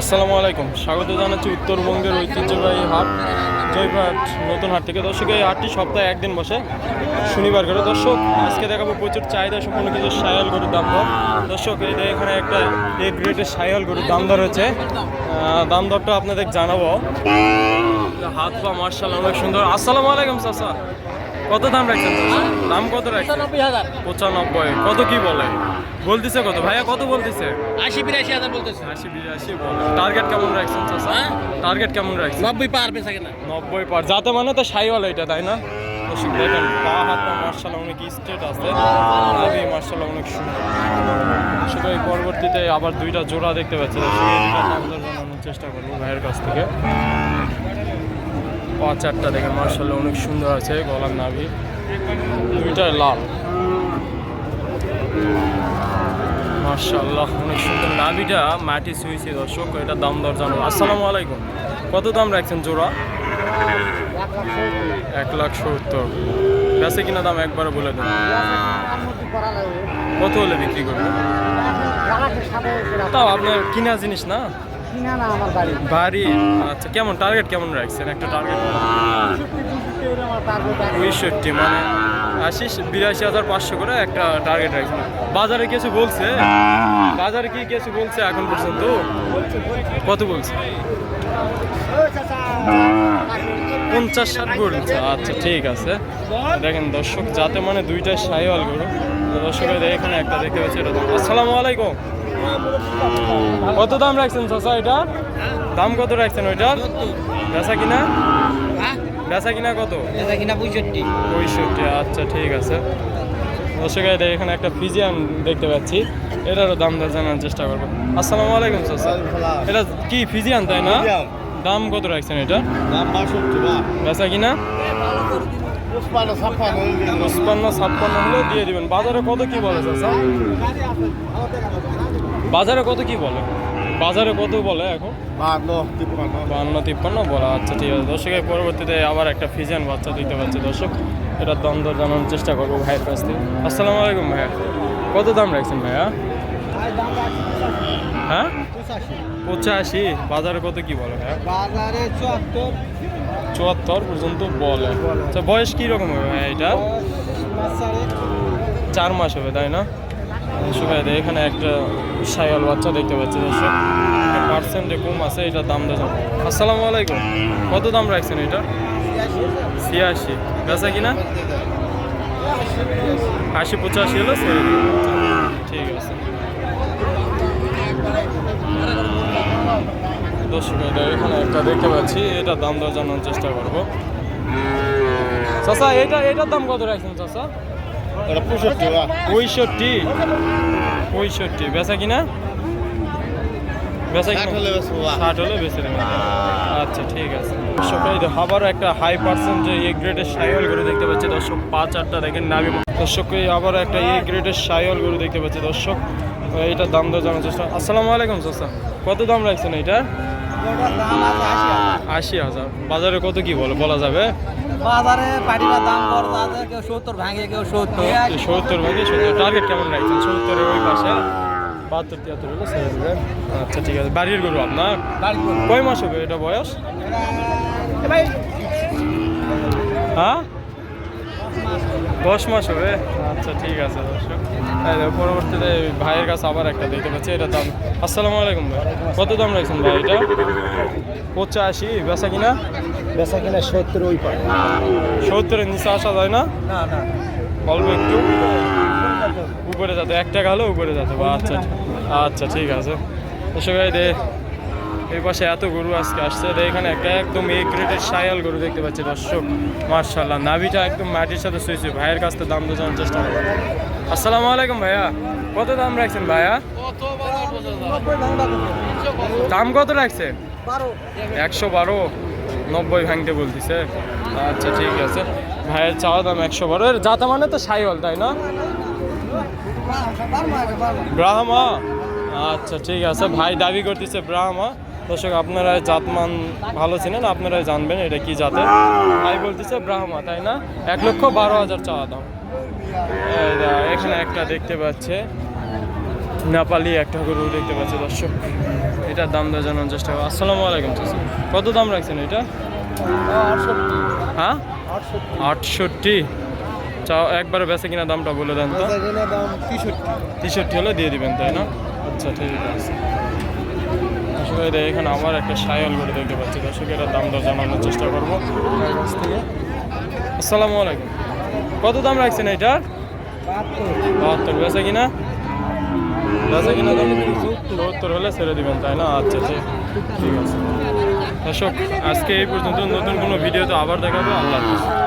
আসসালামু আলাইকুম। স্বাগত জানাচ্ছি উত্তরবঙ্গের ঐতিহ্যবাহী হাট জয়পাট নতুন হাট থেকে। দর্শক, এই হাটটি সপ্তাহে একদিন বসে। শনিবার করে দর্শক, আজকে দেখাবো প্রচুর চাহিদা সম্পূর্ণ কিছু সায়াল গরুর দাম দর। দর্শক, এই এখানে একটা এ গ্রেডের সায়াল গরুর দাম দর হচ্ছে দাম দরটা আপনাদের জানাব। হাত পা মার্শাল অনেক সুন্দর। আসসালামু আলাইকুম, চাচা। কত দাম রাখছেন? দাম কত রাখছেন? পঁচানব্বই কত কি বলে? বলতেছে কত? ভাইয়া কত বলতেছে? আশি বিরাশি হাজার বলতেছে। আশি বিরাশি বলে। টার্গেট কেমন রাখছেন হ্যাঁ? টার্গেট কেমন রাখছেন? নব্বই পার পেশা কিনা। নব্বই পার। যাতে মানে তো সাইওয়াল এটা তাই না? দর্শক দেখেন পা হাত পা মার্শাল অনেক স্টেট আছে। নাভি মার্শাল অনেক সুন্দর। সেটা পরবর্তীতে আবার দুইটা জোড়া দেখতে পাচ্ছি। দর্শক এই নাম জানানোর চেষ্টা করব ভাইয়ের কাছ থেকে। চারটা দেখেন মার্শাল অনেক সুন্দর আছে গলার নাভি। দুইটাই লাল। মার্শাল্লাহ অনেক সুন্দর। নাভিটা মাটি শুয়েছে দর্শক, এটা দাম দর জানাব আসসালামু আলাইকুম। কত দাম রাখছেন জোড়া? এক লাখ সত্তর। বেঁচে কিনা দাম একবারে বলে দেন। কত হলে বিক্রি করবেন? তাও আপনার কিনা জিনিস না? কিনা না, আমার বাড়ি। বাড়ি? আচ্ছা কেমন টার্গেট কেমন রাখছেন? একটা টার্গেট পঁয়ষট্টি মানে আশি বিরাশি হাজার পাঁচশো করে একটা টার্গেট রাখছেন। বাজারে কিছু বলছে? বাজারে কি কিছু বলছে এখন পর্যন্ত? কত বলছে? পঞ্চাশ ষাট বলছে। আচ্ছা ঠিক আছে। দেখেন দর্শক, যাতে মানে দুইটা সাইওয়াল গরু। দর্শকের এখানে একটা দেখতে পাচ্ছি, এটা। আসসালামু আলাইকুম। কত দাম রাখছেন চাচা এটা? দাম কত রাখছেন ওইটার বেচা কিনা? হ্যাঁ? বেচা কিনা কত? পেশা কিনা পঁয়ষট্টি। পঁয়ষট্টি আচ্ছা ঠিক আছে। দর্শক এখানে একটা ফিজিয়ান দেখতে পাচ্ছি। এটারও দাম দর জানার চেষ্টা করব। আসসালামু আলাইকুম স্যার এটা কি ফিজিয়ান তাই না? দাম কত রাখছেন এটা? বেচা কিনা? পঁচপান্ন ছাপ্পান্ন হলেও দিয়ে দিবেন। বাজারে কত কি বলে চাচা? বাজারে কত কি বলে? বাজারে কত বলে এখন? বাহান্ন তিপ্পান্ন। বলা আচ্ছা ঠিক আছে। দর্শকের পরবর্তীতে আবার একটা ফিজিয়ান বাচ্চা দিতে পারছে দর্শক এটার দাম দর জানানোর চেষ্টা করব ভাইয়ের কাছ থেকে। আসসালামু আলাইকুম ভাইয়া। কত দাম রাখছেন ভাইয়া? হ্যাঁ? পঁচাশি। বাজারে কত কি বলে ভাইয়া? বাজারে চুয়াত্তর। চুয়াত্তর পর্যন্ত বলে। আচ্ছা বয়স কী রকম হবে ভাইয়া এটা চার মাস হবে তাই না? এই এখানে একটা সাইয়াল বাচ্চা দেখতে পাচ্ছি দর্শক পার্সেন্টে কম আছে, এটার দাম দেওয়া আসসালামু আলাইকুম। কত দাম রাখছেন এটা? ছিয়াশি। বেচা কিনা? আশি পঁচাশি হলো ঠিক আছে। দর্শক এটা এখানে একটা দেখতে পাচ্ছি এটা দাম দেওয়ার জানানোর চেষ্টা করব। চাচা, এটা, এটার দাম কত রাখছেন, চাচা? পঁয়ষট্টি পঁয়ষট্টি। বেচা কিনা? বেচা কিনা? ষাট হলে দেবেন আচ্ছা ঠিক আছে। আবারও একটা হাই পার্সেন্ট যে এ গ্রেডের সাইওয়াল গরু দেখতে পাচ্ছি। দর্শক পাঁচ আটটা দেখেন নামি দর্শক এই আবারও একটা এ গ্রেডের সাইওয়াল গরু দেখতে পাচ্ছি। দর্শক দাম দর জানার চেষ্টা আসসালামু আলাইকুম চাচা। কত দাম রাখছেন এটা আশি হাজার। বাজারে কত কি বলো বলা যাবে? বাজারে বাড়ির দাম বড় আছে কেউ সত্তর ভাঙে কেউ সত্তর। সত্তর ভাগে সত্তর। টার্গেট কেমন রাখছেন? সত্তরের ওই পাশে। বাহাত্তর তিয়াত্তর হলে ছেড়ে দেবেন আচ্ছা ঠিক আছে। বাড়ির গরু আপনার? কয় মাস হবে এটা বয়স? হ্যাঁ? দশ মাস হবে? আচ্ছা ঠিক আছে দর্শক। পরবর্তীতে ভাইয়ের কাছে আবার একটা দেখতে পাচ্ছি এটা দাম। আসসালামু আলাইকুম ভাই। কত দাম রাখছেন ভাই এটা? পঁচাশি বেচা কিনা? বেচা কিনা সত্তর ওই পায় সত্তরের নিচে আসা যায় না? না না। অল্প একটু? উপরে যাতে এক টাকা হলেও উপরে যাতে। বা আচ্ছা আচ্ছা ঠিক আছে। এই দে এই পাশে এত গরু আজকে আসছে। দে এখানে একটা একদম এ গ্রেডের সায়াল গরু দেখতে পাচ্ছি দর্শক। মার্শাল্লাহ নাভিটা একদম মাটির সাথে শুয়েছে ভাইয়ের কাছ থেকে দাম বোঝানোর চেষ্টা করব আসসালামু আলাইকুম ভাইয়া। কত দাম রাখছেন ভাইয়া? দাম কত রাখছে একশো বারো। নব্বই ভাঙতে বলতেছে। আচ্ছা ঠিক আছে। ভাইয়ের চাওয়া দাম একশো বারো। এর যাতা মানে তো সাইওয়াল, তাই না? ব্রাহ্মা? আচ্ছা ঠিক আছে। ভাই দাবি করতেছে ব্রাহ্মা। দর্শক আপনারা জাতমান ভালো ছিলেন আপনারা জানবেন এটা কি জাতের। ভাই বলতেছে ব্রাহ্মা, তাই না? এক লক্ষ বারো হাজার চাওয়া দাম। এখানে একটা দেখতে পাচ্ছে। নেপালি একটা গরু দেখতে পাচ্ছি দর্শক। এটার দাম দেওয়া জানার চেষ্টা করব। আসসালামু আলাইকুম কত দাম রাখছেন এটা? হ্যাঁ? আটষট্টি। চাও একবারে বেঁচে কিনা দামটা বলে দেন তো। তেষট্টি। হলে দিয়ে দিবেন তাই না? আচ্ছা ঠিক আছে। আসলে এখানে আমার একটা সায়াল গরু দেখতে পাচ্ছি। দর্শক এটার দাম দর জানানোর চেষ্টা করব। তার কাছ থেকে আসসালামু আলাইকুম। কত দাম রাখছেন এটার? বাহাত্তর। বেচা কিনা? বেচা কিনা দাম বহত্তর হলে ছেড়ে দিবেন তাই না আচ্ছা আচ্ছা ঠিক আছে দর্শক আজকে এই পর্যন্ত নতুন কোনো ভিডিওতে আবার দেখাবো আল্লাহ হাফিজ